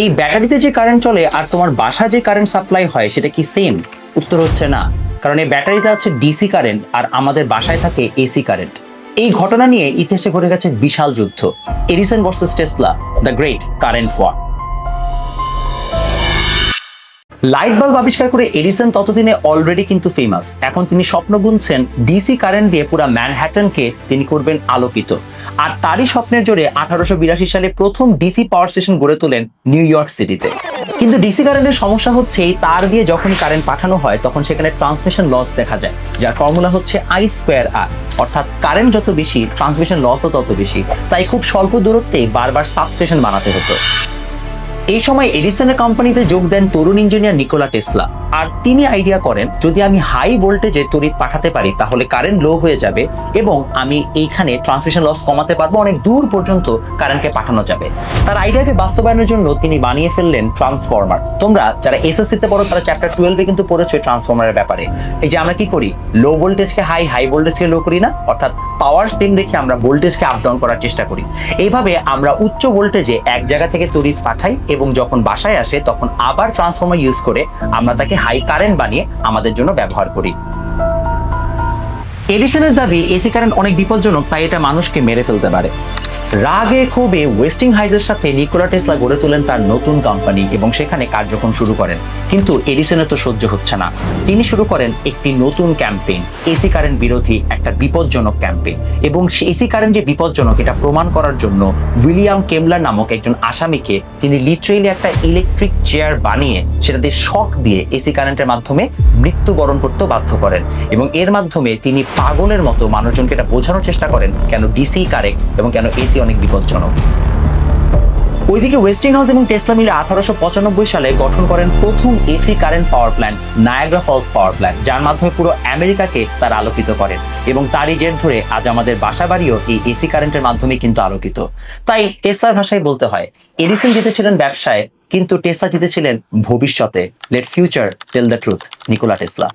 এই ব্যাটারিতে যে কারেন্ট চলে আর তোমার বাসা যে কারেন্ট সাপ্লাই হয়, সেটা কি সেম উত্তর হচ্ছে না। কারণ এই ব্যাটারিতে আছে ডিসি কারেন্ট আর আমাদের বাসায় থাকে এসি কারেন্ট এই ঘটনা নিয়ে ইতিহাসে ঘটে গেছে বিশাল যুদ্ধ। Edison versus Tesla the great current war light bulb আবিষ্কার করে এডিসন ততদিনে অলরেডি কিন্তু ফেমাস এখন তিনি স্বপ্ন বুনছেন ডিসি কারেন্ট দিয়ে পুরো ম্যানহ্যাটনকে তিনি করবেন আলোকিত। আর তারই স্বপ্নের জোরে আঠারোশো বিরাশি সালে প্রথম ডিসি পাওয়ার স্টেশন গড়ে তোলেন নিউ ইয়র্ক সিটিতে কিন্তু ডিসি কারেন্টের সমস্যা হচ্ছে, এই তার দিয়ে যখনই কারেন্ট পাঠানো হয়, তখন সেখানে ট্রান্সমিশন লস দেখা যায়, যার ফর্মুলা হচ্ছে আই স্কোয়ার আর অর্থাৎ কারেন্ট যত বেশি ট্রান্সমিশন লসও তত বেশি। তাই খুব স্বল্প দূরত্বে বারবার সাবস্টেশন বানাতে হতো। এই সময় এডিসনের কোম্পানিতে যোগ দেন তরুণ ইঞ্জিনিয়ার নিকোলা টেসলা। আর তিনি আইডিয়া করেন, যদি আমি হাই ভোল্টেজে তড়িৎ পাঠাতে পারি, তাহলে কারেন্ট লো হয়ে যাবে এবং আমি এইখানে ট্রান্সমিশন লস কমাতে পারব, অনেক দূর পর্যন্ত কারেন্টকে পাঠানো যাবে। তার আইডিয়াকে বাস্তবায়নের জন্য তিনি বানিয়ে ফেললেন ট্রান্সফর্মার তোমরা যারা এসএসসিতে পড়ো, তারা চ্যাপ্টার টুয়েলভে কিন্তু পড়েছো ট্রান্সফরমারের ব্যাপারে। এই যে আমরা কি করি? লো ভোল্টেজকে হাই হাই ভোল্টেজকে লো করি না? অর্থাৎ পাওয়ার সেম রেখে আমরা ভোল্টেজকে আপ ডাউন করার চেষ্টা করি। এইভাবে আমরা উচ্চ ভোল্টেজে এক জায়গা থেকে তড়িৎ পাঠাই এবং যখন বাসায় আসে, তখন আবার ট্রান্সফর্মার ইউজ করে আমরা তাকে হাই কারেন্ট বানিয়ে আমাদের জন্য ব্যবহার করি। এডিসনের দাবি এসি কারেন্ট অনেক বিপজ্জনক, তাই এটা মানুষকে মেরে ফেলতে পারে। রাগে ক্ষোভে ওয়েস্টিং হাইজের সাথে নিকোলা টেসলা গড়ে তোলেন তার নতুন কোম্পানি এবং সেখানে কার্যক্রম শুরু করেন। কিন্তু এডিসনের তো সহ্য হচ্ছে না। তিনি শুরু করেন একটি নতুন ক্যাম্পেইন, এসি কারেন্ট বিরোধী একটা বিপজ্জনক ক্যাম্পেইন এবং এসি কারেন্ট যে বিপজ্জনক এটা প্রমাণ করার জন্য উইলিয়াম কেমলার নামক একজন আসামিকে তিনি লিটারেলি একটা ইলেকট্রিক চেয়ার বানিয়ে সেটা দিয়ে শক দিয়ে এসি কারেন্টের মাধ্যমে মৃত্যুবরণ করতে বাধ্য করেন এবং এর মাধ্যমে তিনি পাগলের মতো মানুষজনকে এটা বোঝানোর চেষ্টা করেন কেন ডিসি কারেক্ট এবং কেন এসি অনেক বিপজ্জনক। ওইদিকে ওয়েস্টিং হাউস এবং টেসলা মিলে আঠারোশো পঁচানব্বই সালে গঠন করেন প্রথম AC current power plant, Niagara Falls power plant, যার মাধ্যমে পুরো আমেরিকাকে তারা আলোকিত করেন এবং তারই জের ধরে আজ আমাদের বাসা বাড়িও এই এসি কারেন্টের মাধ্যমে কিন্তু আলোকিত। তাই টেসলার ভাষায় বলতে হয়, এডিসন জিতেছিলেন ব্যবসায়, কিন্তু টেসলা জিতেছিলেন ভবিষ্যতে। Let future tell the truth Nikola Tesla